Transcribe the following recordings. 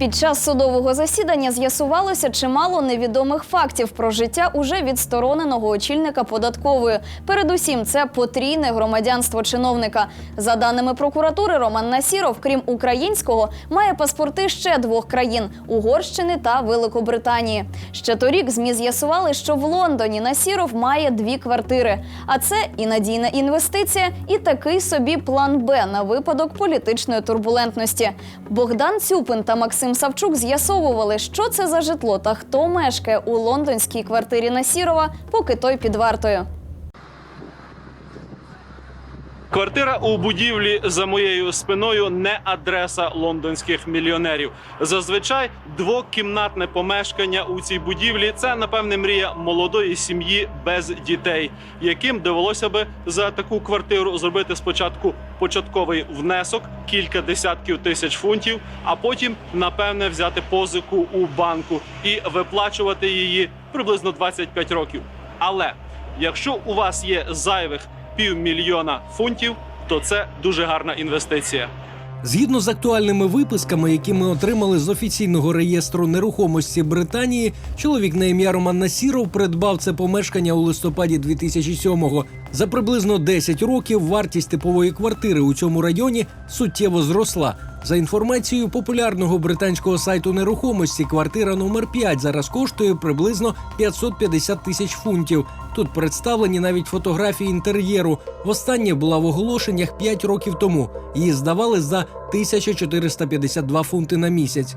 Під час судового засідання з'ясувалося чимало невідомих фактів про життя уже відстороненого очільника податкової. Передусім, це потрійне громадянство чиновника. За даними прокуратури, Роман Насіров, крім українського, має паспорти ще двох країн Угорщини та Великобританії. Ще торік ЗМІ з'ясували, що в Лондоні Насіров має дві квартири. А це і надійна інвестиція, і такий собі план Б на випадок політичної турбулентності. Богдан Цюпин та Максим Савчук з'ясовували, що це за житло та хто мешкає у лондонській квартирі Насірова, поки той під вартою. Квартира у будівлі за моєю спиною не адреса лондонських мільйонерів. Зазвичай двокімнатне помешкання у цій будівлі це напевне мрія молодої сім'ї без дітей, яким довелося би за таку квартиру зробити спочатку початковий внесок кілька десятків тисяч фунтів, а потім напевне взяти позику у банку і виплачувати її приблизно 25 років. Але якщо у вас є зайвих півмільйона фунтів, то це дуже гарна інвестиція. Згідно з актуальними виписками, які ми отримали з офіційного реєстру нерухомості Британії, чоловік на ім'я Роман Насіров придбав це помешкання у листопаді 2007-го. За приблизно 10 років вартість типової квартири у цьому районі суттєво зросла. За інформацією популярного британського сайту нерухомості, квартира номер 5 зараз коштує приблизно 550 тисяч фунтів. Тут представлені навіть фотографії інтер'єру. Востаннє була в оголошеннях 5 років тому. Її здавали за 1452 фунти на місяць.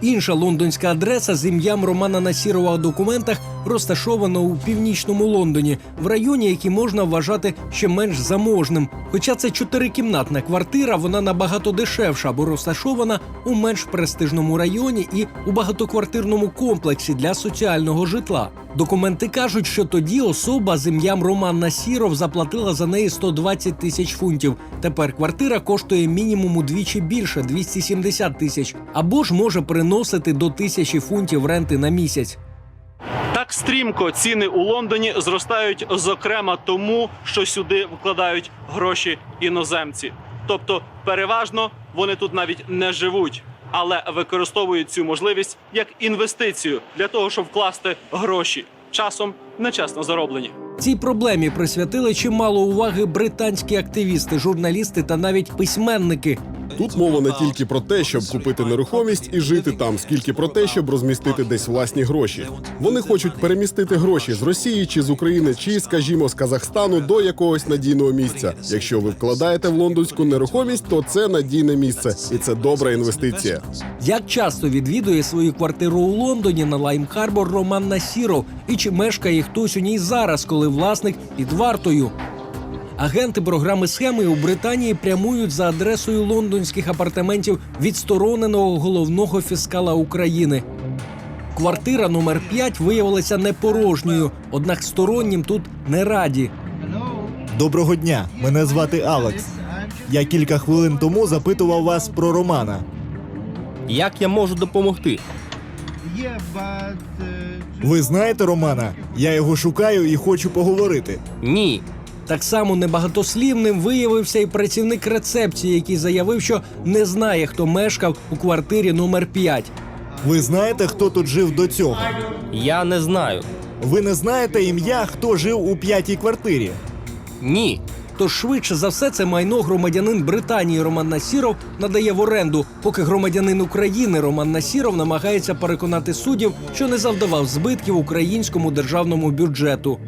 Інша лондонська адреса з ім'ям Романа Насірова у документах розташована у північному Лондоні, в районі, який можна вважати ще менш заможним. Хоча це чотирикімнатна квартира, вона набагато дешевша, бо розташована у менш престижному районі і у багатоквартирному комплексі для соціального житла. Документи кажуть, що тоді особа з ім'ям Роман Насіров заплатила за неї 120 тисяч фунтів. Тепер квартира коштує мінімум удвічі більше 270 тисяч, або ж може приносити до тисячі фунтів ренти на місяць. Так стрімко ціни у Лондоні зростають, зокрема тому, що сюди вкладають гроші іноземці. Тобто, переважно вони тут навіть не живуть, але використовують цю можливість як інвестицію для того, щоб вкласти гроші часом нечесно зароблені. Цій проблемі присвятили чимало уваги британські активісти, журналісти та навіть письменники. Тут мова не тільки про те, щоб купити нерухомість і жити там, скільки про те, щоб розмістити десь власні гроші. Вони хочуть перемістити гроші з Росії чи з України, чи, скажімо, з Казахстану до якогось надійного місця. Якщо ви вкладаєте в лондонську нерухомість, то це надійне місце, і це добра інвестиція. Як часто відвідує свою квартиру у Лондоні на Лайм Харбор Роман Насіров, і чи мешкає хтось у ній зараз, коли власник під вартою? Агенти програми схеми у Британії прямують за адресою лондонських апартаментів відстороненого головного фіскала України. Квартира номер 5 виявилася непорожньою, однак стороннім тут не раді. Доброго дня, мене звати Алекс. Я кілька хвилин тому запитував вас про Романа. Як я можу допомогти? Ви знаєте Романа? Я його шукаю і хочу поговорити. Ні. Так само небагатослівним виявився і працівник рецепції, який заявив, що не знає, хто мешкав у квартирі номер 5. Ви знаєте, хто тут жив до цього? Я не знаю. Ви не знаєте ім'я, хто жив у п'ятій квартирі? Ні. Тож швидше за все це майно громадянин Британії Роман Насіров надає в оренду, поки громадянин України Роман Насіров намагається переконати суддів, що не завдавав збитків українському державному бюджету.